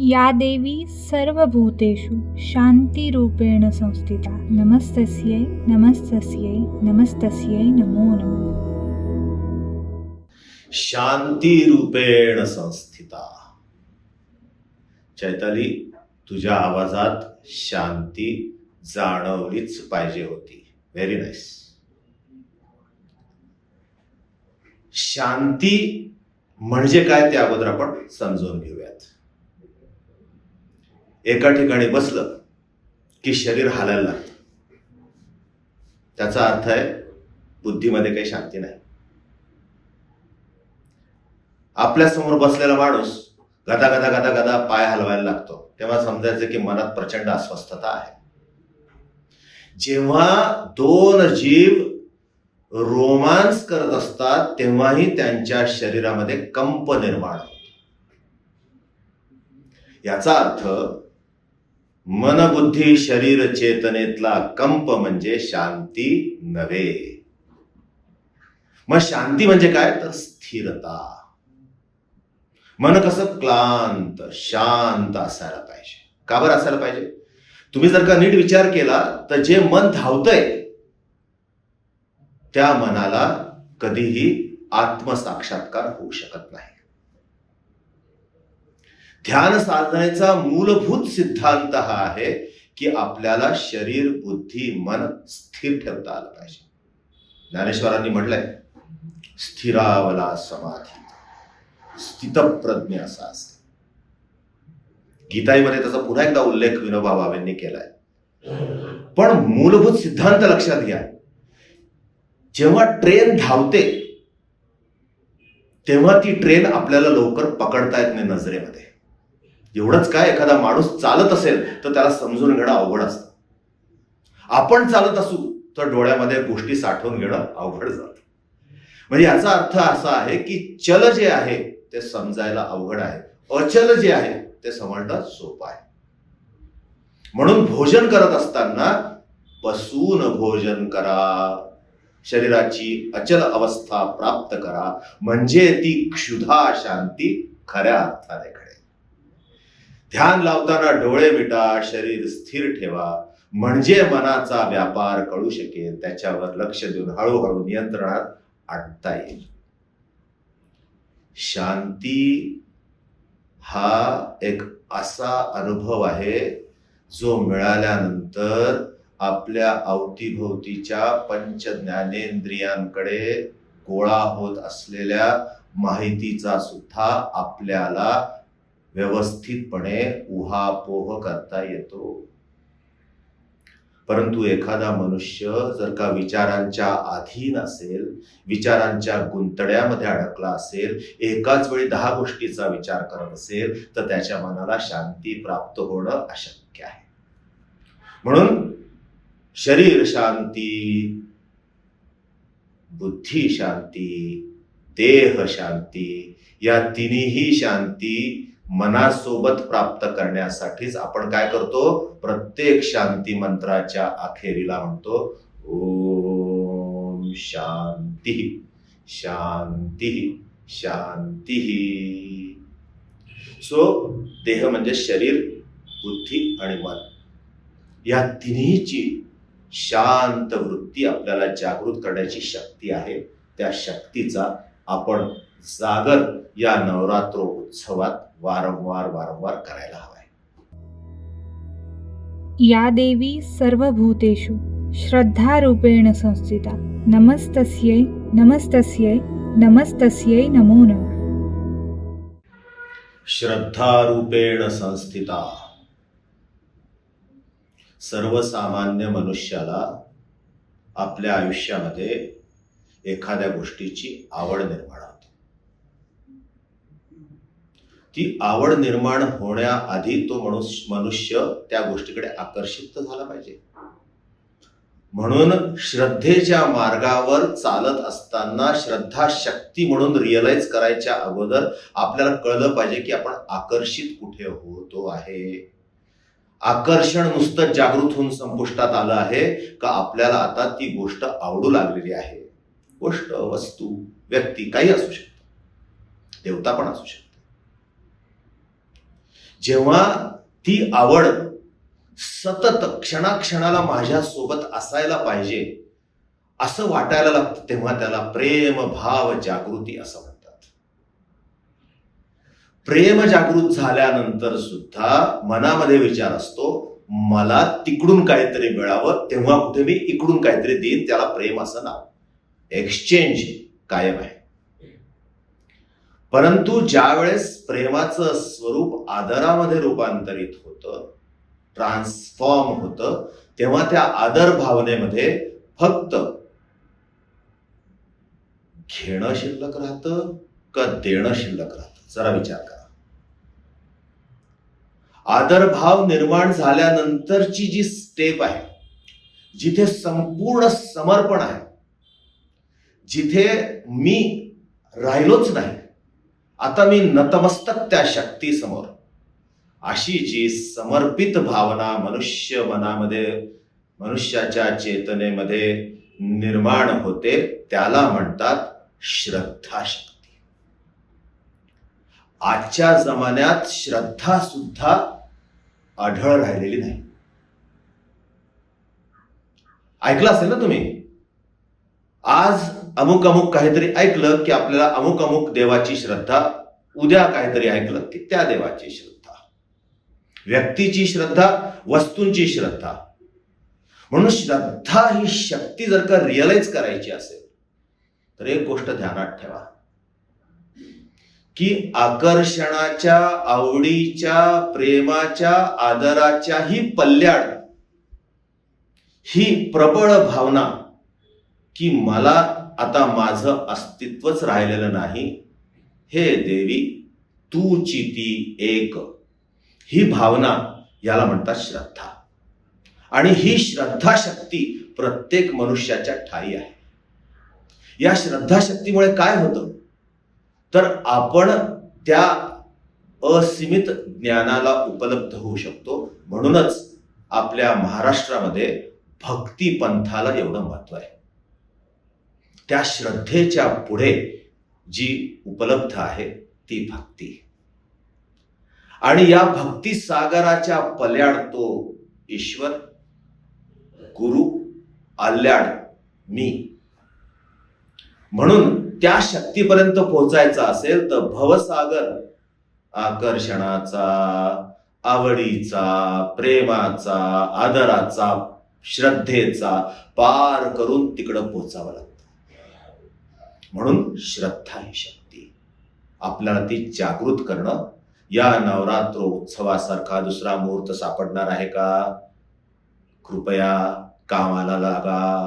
या देवी सर्वभूतेषु शान्तिरूपेण संस्थिता। नमस्तस्यै नमस्तस्यै नमस्तस्यै नमो नमः। शांती रूपेण संस्थिता। चैताली तुझ्या आवाजात शांती जाणवलीच पाहिजे होती. व्हेरी नाईस शांती म्हणजे काय ते अगोदर आपण समजून घेऊयात. एका ठिकाणी बसलं की शरीर हालायला लागतं. त्याचा अर्थ आहे बुद्धीमध्ये काही शांती नाही. आपल्यासमोर बसलेला माणूस गदा गदा गदा गदा पाय हलवायला लागतो. तेव्हा समजायचं की मनात प्रचंड अस्वस्थता आहे. जेव्हा दोन जीव रोमांस करत असतात तेव्हाही त्यांच्या शरीरामध्ये कंप निर्माण होतो. याचा अर्थ मन बुद्धी शरीर चेतनेतला कंप म्हणजे शांती नव्हे. मग शांती म्हणजे काय? तर स्थिरता. मन कसं? क्लांत शांत असायला पाहिजे. का बरं असायला पाहिजे? तुम्ही जर का नीट विचार केला तर जे मन धावतंय त्या मनाला कधीही आत्मसाक्षात्कार होऊ शकत नाही. ध्यान साधनेचा मूलभूत सिद्धांत हा आहे की आपल्याला शरीर बुद्धी मन स्थिर ठेवता आलं पाहिजे. ज्ञानेश्वरांनी म्हटलंय स्थिरावला समाधी. स्थितप्रज्ञ असा असते गीताईमध्ये त्याचा पुन्हा एकदा उल्लेख विनोबा भावेंनी केलाय. पण मूलभूत सिद्धांत लक्षात घ्या. जेव्हा ट्रेन धावते तेव्हा ती ट्रेन आपल्याला लवकर पकडता येत नाही नजरेमध्ये. एवढंच काय एखादा माणूस चालत असेल तर त्याला समजून घेणं अवघड असतं. आपण चालत असू तर डोळ्यामध्ये गोष्टी साठवून घेणं अवघड जातं. म्हणजे याचा अर्थ असा आहे की चल जे आहे ते समजायला अवघड आहे. अचल जे आहे ते समजणं सोपं आहे. म्हणून भोजन करत असताना बसून भोजन करा. शरीराची अचल अवस्था प्राप्त करा. म्हणजे ती क्षुधा शांती खऱ्या अर्थाने ध्यान लावताना डोळे मिटा शरीर स्थिर ठेवा. म्हणजे मनाचा व्यापार कळू शकेल त्याच्यावर लक्ष देऊन हळूहळू नियंत्रणात आणता येईल. शांती हा एक असा अनुभव आहे जो मिळाल्यानंतर आपल्या अवतीभोवतीच्या पंच ज्ञानेंद्रियांकडे गोळा होत असलेल्या माहितीचा सुद्धा आपल्याला व्यवस्थितपणे उहापोह करता येतो. परंतु एखादा मनुष्य जर का विचारांच्या अधीन असेल विचारांच्या गुंतड्यामध्ये अडकला असेल एकाच वेळी दहा गोष्टीचा विचार करत असेल तर त्याच्या मनाला शांती प्राप्त होणं अशक्य आहे. म्हणून शरीर शांती बुद्धी शांती देह शांती या तिन्ही शांती मनासोबत प्राप्त करण्यासाठीच आपण काय करतो? प्रत्येक शांती मंत्राच्या अखेरीला म्हणतो ओम शांती शांती शांती. सो देह म्हणजे शरीर बुद्धी आणि मन. या तिन्हीची शांत वृत्ती आपल्याला जागृत करण्याची शक्ती आहे. त्या शक्तीचा आपण जागर या नवरात्र उत्सवात वारंवार वारंवार करायला हवाय. या देवी सर्वभूतेषु श्रद्धारूपेण संस्थिता. नमस्तस्यै नमस्तस्यै नमस्तस्यै नमो नमः. श्रद्धारूपेण संस्थिता. सर्वसामान्य मनुष्याला आपल्या आयुष्यामध्ये एखाद्या गोष्टीची आवड निर्माण होते ती आवड निर्माण होण्याआधी तो मनुष्य मनुष्य त्या गोष्टीकडे आकर्षित झाला पाहिजे. म्हणून श्रद्धेच्या मार्गावर चालत असताना श्रद्धा शक्ती म्हणून रिअलाइज करायच्या अगोदर आपल्याला कळलं पाहिजे की आपण आकर्षित कुठे होतो आहे. आकर्षण नुसतं जागृत होऊन संपुष्टात आलं आहे का आपल्याला आता ती गोष्ट आवडू लागलेली आहे? गोष्ट वस्तू व्यक्ती काही असू शकते. देवता पण असू शकते जेव्हा ती आवड सतत क्षणाक्षणाला माझ्या सोबत असायला पाहिजे असं वाटायला लागतं तेव्हा त्याला प्रेम भाव जागृती असं म्हणतात. प्रेम जागृत झाल्यानंतर सुद्धा मनामध्ये विचार असतो मला तिकडून काहीतरी मिळावं तेव्हा कुठे मी इकडून काहीतरी देईन त्याला प्रेम असं ना एक्सचेंज कायम आहे. परंतु ज्या वेळेस प्रेमाचं स्वरूप आदरामध्ये रूपांतरित होतं ट्रान्सफॉर्म होतं तेव्हा त्या आदर भावनेमध्ये फक्त घेणं शिल्लक राहतं का देणं शिल्लक राहतं? जरा विचार करा. आदरभाव निर्माण झाल्यानंतरची जी स्टेप आहे जिथे संपूर्ण समर्पण आहे जिथे मी राहिलोच नाही आता मी नतमस्तक त्या शक्तीसमोर. अशी जी समर्पित भावना मनुष्य मनामध्ये मनुष्याच्या चेतनेमध्ये निर्माण होते त्याला म्हणतात श्रद्धा शक्ती आजच्या जमान्यात श्रद्धा सुद्धा आढळ राहिलेली नाही. ऐकलं असेल ना तुम्ही? आज अमुक अमुक काहीतरी ऐकलं की आपल्याला अमुक अमुक देवाची श्रद्धा उद्या काहीतरी ऐकलं की त्या देवाची श्रद्धा. व्यक्तीची श्रद्धा वस्तूंची श्रद्धा. म्हणून श्रद्धा ही शक्ती जर का रिअलाइज करायची असेल तर एक गोष्ट ध्यानात ठेवा. की आकर्षणाच्या आवडीच्या प्रेमाच्या आदराच्याही पल्ल्याड ही प्रबळ भावना की मला आता माझं अस्तित्वच राहिलेलं नाही. हे देवी तू चिती एक. ही भावना याला म्हणतात श्रद्धा. आणि ही श्रद्धाशक्ती प्रत्येक मनुष्याच्या ठाई आहे. या श्रद्धाशक्तीमुळे काय होतं? तर आपण त्या असीमित ज्ञानाला उपलब्ध होऊ शकतो. म्हणूनच आपल्या महाराष्ट्रामध्ये भक्ती पंथाला एवढं महत्त्व आहे. त्या श्रद्धेच्या पुढे जी उपलब्ध आहे ती भक्ती. आणि या भक्ती सागराच्या पल्याड तो ईश्वर गुरु आल्याड मी. म्हणून त्या शक्तीपर्यंत पोहोचायचं असेल तर भवसागर आकर्षणाचा आवडीचा प्रेमाचा आदराचा श्रद्धेचा पार करून तिकडं पोचावं लागतं. म्हणून श्रद्धा ही शक्ती. आपल्याला ती जागृत करणं या नवरात्र उत्सवासारखा दुसरा मुहूर्त सापडणार आहे का? कृपया कामाला लागा.